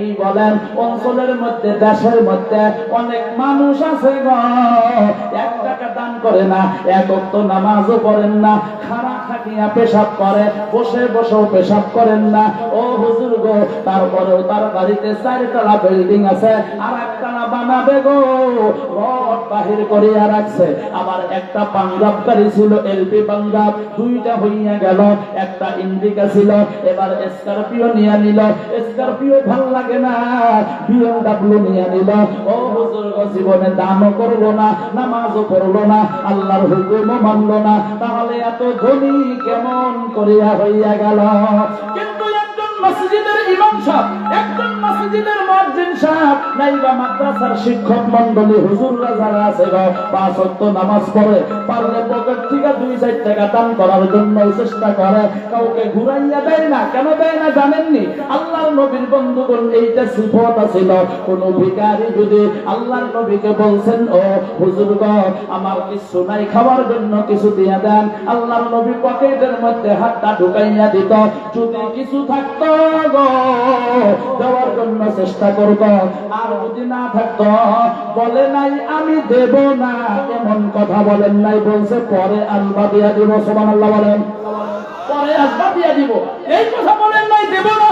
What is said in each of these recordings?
কি বলেন? অঞ্চলের মধ্যে, দেশের মধ্যে অনেক মানুষ আছে গো। এক টাকা দান করে না, এক নামাজও পড়েন না খানা খাটিয়া পেশাব করে, বসে বসেও পেশাব করেন না। ও হুজুর গো, তারপরেও তার বাড়িতে চারতলা বিল্ডিং আছে, আর বানাবে গো। বাহির করিয়া রাখছে। একটা ছিল, এলপি পাঞ্জাব, দুইটা হইয়া গেল, একটা ইন্ডিকা ছিল, এবার স্করপিও নিয়ে নিল। স্করপিও ভালো লাগে না নিয়ে নিল। ও হুজুর গো, জীবনে দানও করল না, নামাজও করল না, আল্লাহর হুকুমও মানলো না, তাহলে এত ধনী কেমন করিয়া হইয়া গেল। কিন্তু একজন মসজিদের ইমাম সাহেব, একজন মসজিদের মুয়াজ্জিন সাহেব, নাইবা মাদ্রাসার শিক্ষক মণ্ডলী হুজুররা যারা আছে গো, পাঁচ ওয়াক্ত নামাজ পড়ে, পারলে পকেট খাওয়ার জন্য কিছু দিয়া দেন। আল্লাহর নবী পকেটের মধ্যে হাতটা ঢুকাইয়া দিত, যদি কিছু থাকতো দেওয়ার জন্য চেষ্টা করত আর যদি না থাকতো, বলে নাই, আমি দেব না। এমন কথা বলেন নাই, বলছে, পরে আলবা দিয়া দিব সোমান আল্লাহ বলেন। পরে আসবা দিয়া দিব। এই কথা বলেন নাই, দেব না।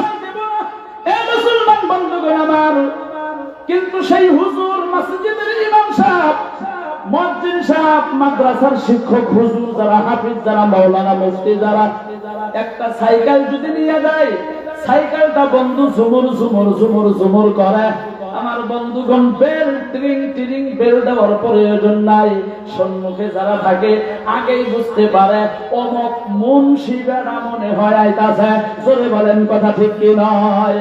এ মুসলমান বন্ধুগণ আমার, কিন্তু সেই হুজুর মসজিদের ইমাম সাহেব, মসজিদ সাহেব, মাদ্রাসার শিক্ষক হুজুর যারা, হাফিজ যারা, মাওলানা মুফতি যারা, একটা সাইকেল যদি নিয়ে যায়, সাইকেলটা বন্ধু ঝুমুর ঝুমুর ঝুমুর ঝুমুর করে আমার বন্ধুগণ বেল ট্রিং ট্রিং বেল দেওয়ার প্রয়োজন নাই। সম্মুখে যারা থাকে, আগেই বুঝতে পারে, অমক মন শিবেরা মনে হয় আইতাছে। জোরে বলেন, কথা ঠিক কি নয়?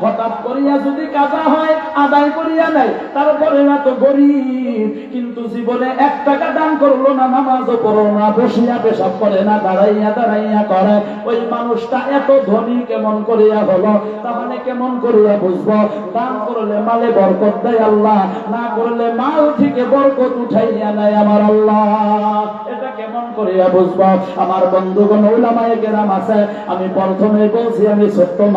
হঠাৎ করিয়া যদি কাজা হয় আদায় করিয়া নেয়। তারপরে না তো গরিব, কিন্তু জীবনে এক টাকা দান করল না, নামাজও পড়ল না, বসিয়া পেশাব করে না, দাঁড়াইয়া দাঁড়াইয়া করে। ওই মানুষটা এত ধনী কেমন করিয়া হলো? তাহলে কেমন করিয়া বুঝব? দান করলে মালে বরকত দেয় আল্লাহ, না করলে মাল থেকে বরকত উঠাইয়া নেয় আমার আল্লাহ। করিয়া বুঝব, আমার বন্ধুগণ ওলামায়ে কেরাম আছে। আমি প্রথমে বলছি, আমি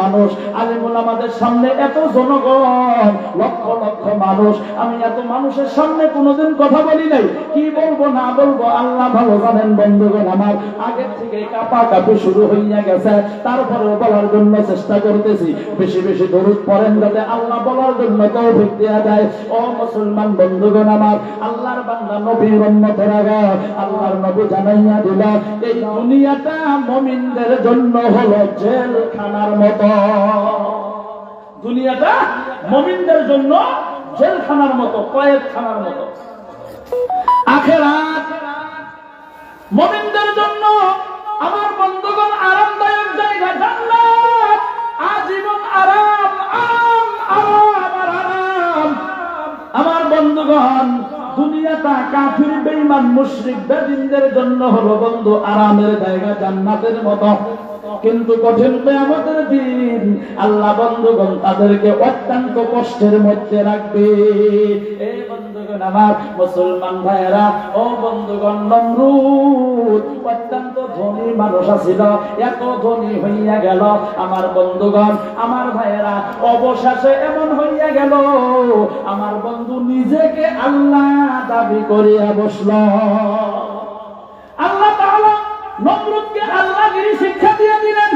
মানুষ আলিমুল আমাদের সামনে এত জনগণ, লক্ষ লক্ষ মানুষ, আমি এত মানুষের সামনে কোনোদিন কথা বলি নাই। কি বলব, না বলব, আল্লাহ ভালো জানেন বন্ধুগণ আমার। থেকে কাপা কাপি শুরু হইয়া গেছে। তারপরেও বলার জন্য চেষ্টা করতেছি। বেশি বেশি দরুদ পড়েন যাতে আল্লাহ বলার জন্য তৌফিক দেয়া দেয় ও মুসলমান বন্ধুগণ আমার, আল্লাহর বান্দা নবীর উম্মতেরা গো আল্লাহর নবী জানাইয়া দিল এই দুনিয়াটা মুমিনদের জন্য হলো জেলখানার মতো। দুনিয়াটা মুমিনদের জন্য জেলখানার মতো, কয়েকখানার মতো। দুনিয়াটা কাফির, বেঈমান, মুশরিক বেদিনদের জন্য হলো বন্ধু, আরামের জায়গা, জান্নাতের মতো। কিন্তু কঠিন কিয়ামতের দিন আল্লাহ বন্ধুগণ তাদেরকে অত্যন্ত কষ্টের মধ্যে রাখবে। এই বন্ধুগণ আমার মুসলমান ভাইয়েরা, ও বন্ধুগণ, নমরুদ, অত্যন্ত ধনী মানুষ আছিল, এত ধনী হইয়া গেল। আমার বন্ধুগণ, আমার ভাইয়েরা, অবশেষে এমন হইয়া গেল, আমার বন্ধু নিজেকে আল্লাহ দাবি করিয়া বসল। আল্লাহ তাআলা নমরুদকে আল্লাহগিরি শিক্ষা দিয়ে দিলেন।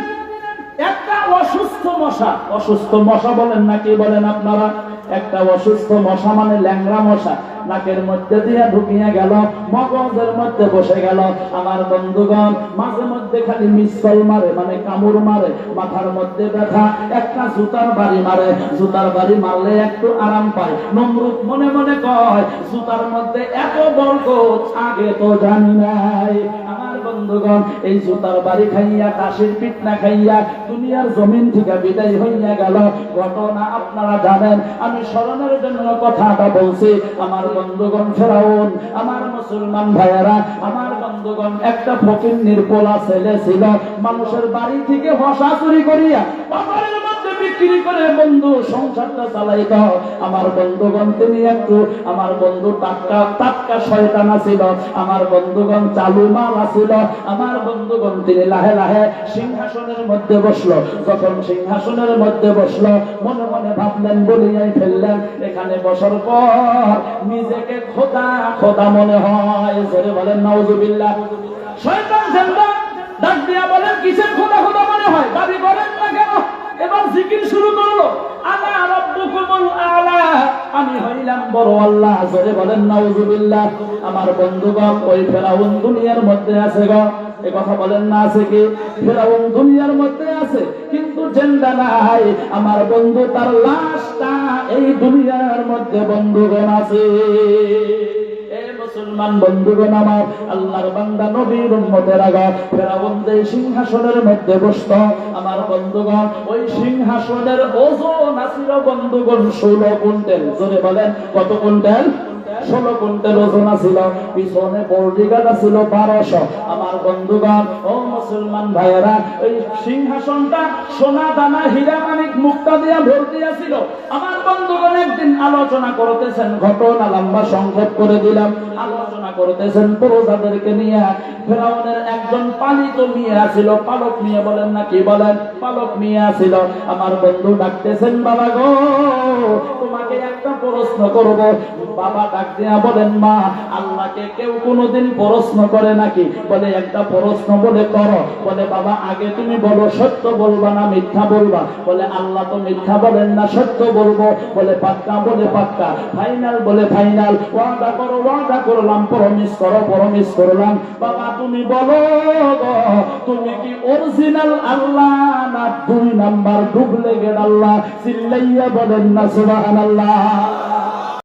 একটা অসুস্থ মশা অসুস্থ মশা বলেন নাকি বলেন আপনারা? একটা অসুস্থ মশা মানে ল্যাংরা মশা। নাকের মধ্যে দিয়ে ঢুকিয়া গেল, মগজের মধ্যে বসে গেল। আমার বন্ধুগণ, মাঝে মধ্যে খালি মিসল মারে মানে কামড় মারে, মাথার মধ্যে ব্যথা, একটা জুতার বাড়ি মারে। জুতার বাড়ি মারলে একটু আরাম পায়। নমরুদ মনে মনে কয়, জুতার মধ্যে এত বরকত, আগে তো জানি নাই। আমার বন্ধুগণ, এই জুতার বাড়ি খাইয়া কাশির পিটনা খাইয়া, দুনিয়ার জমিন থেকে বিদায় হইয়া গেল। ঘটনা আপনারা জানেন। আমি স্মরণের জন্য কথাটা বলছি। আমার বন্ধুগণ ফেরাউন, আমার মুসলমান ভাইয়েরা, আমার বন্ধুগণ, একটা ফকির নির্পলা ছেলে ছিল। মানুষের বাড়ি থেকে হসা চুরি করিয়া আমার বন্ধুগণ চালু মাল আছিল। আমার বন্ধুগণ তিনি লাহে লাহে সিংহাসনের মধ্যে বসল। যখন সিংহাসনের মধ্যে বসল, মনে মনে ভাবলেন, বলিয়াই ফেললেন, এখানে বসার পর খোদা মনে হয়, জোরে বলেন নাউজুবিল্লাহ শয়তান জানবা ডাক দিয়া বলেন, কিসের খোদা খোদা মনে হয়? দাবি করেন না কেন? এবার জিকির শুরু করল। আলা রাব্বুকুমুল আলা। আমি হইলাম বড় আল্লাহ, জোরে বলেন নাউজুবিল্লাহ আমার বন্ধুগণ, ওই ফেরাউন দুনিয়ার মধ্যে আছে গো। এ কথা বলেন না, আছে কি? ফেরাউন দুনিয়ার মধ্যে আছে, কিন্তু জেন্দা নাই। আমার বন্ধু তার লাশটা এই দুনিয়ার মধ্যে বন্ধুগণ আছে। মুসলমান বন্ধুগণ আমার, আল্লাহর বান্দা নবীর উম্মতের আগা, ফেরাউন যে সিংহাসনের মধ্যে বসত, আমার বন্ধুগণ, ওই সিংহাসনের ওজন আছিল বন্ধুগণ, ষোলো কুইন্টাল। জোরে বলেন, কত কুইন্টাল? ষোলো কুইন্টাল ওজন আছিল, পিছনে বর্ডিগাট আছিল বারোশো। আমার বন্ধুগণ, ও মুসলমান ভাইয়েরা ওই সিংহাসনটা সোনা, দানা, হীরা, মানিক, মুক্তা দিয়া ভর্তি আছিল। আমার বন্ধুগণ একদিন আলোচনা করতেছেন, ঘটনা লম্বা সংক্ষেপ করে দিলাম। আলোচনা করতেছেন প্রজাদেরকে নিয়ে। ফেরাউনের একজন পালিত মেয়ে আছিল, পালক মেয়ে বলেন না কি বলেন? পালক মেয়ে আছিল। আমার বন্ধু ডাকতেছেন, বাবা গো, তোমাকে একটা প্রশ্ন করব। বাবা ডাক দিয়া বলেন মা, আল্লাহকে কেউ কোনোদিন প্রশ্ন করে নাকি? বলে, একটা প্রশ্ন বলে করো। বলে, বাবা, আগে তুমি বলো, সত্য বলবা না মিথ্যা বলবা? বলে, আল্লাহ তো মিথ্যা বলেন না, সত্য বলব। বলে, পাক্কা? বলে, পাক্কা। ফাইনাল? বলে, ফাইনাল। ওয়াদা করো, ওয়াদা করলাম প্রমিস করো প্রমিস করলাম। বাবা, তুমি বলো তুমি কি অরিজিনাল আল্লাহ না দুই নাম্বার ডুপ্লিকেট আল্লাহ? চিল্লাইয়া বলেন না, সুবহানাল্লাহ।